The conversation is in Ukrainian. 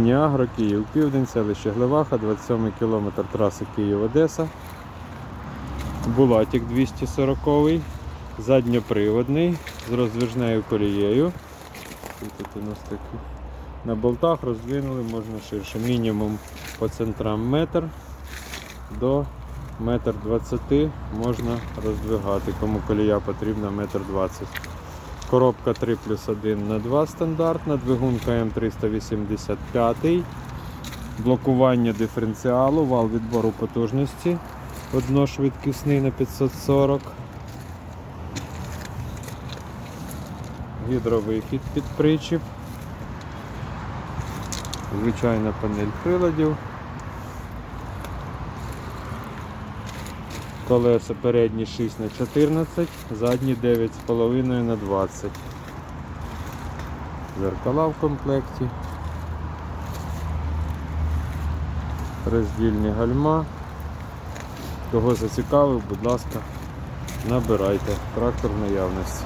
Ніагро, Київ, Південь, селище Глеваха, 27 кілометр траси Київ-Одеса. Булатик 240 задньоприводний з роздвижною колією. Тут у нас такі на болтах роздвинули, можна ширше. Мінімум по центрам метр до метр двадцяти можна роздвигати. Кому колія потрібна метр двадцять. Коробка 3 плюс 1 на 2 стандартна, двигун КМ385, блокування диференціалу, вал відбору потужності, одношвидкісний на 540, гідровихід під причіп, звичайна панель приладів. Колеса передні 6 на 14, задні 9,5 на 20. Зеркала в комплекті. Роздільні гальма. Кого зацікавив, будь ласка, набирайте. Трактор наявності.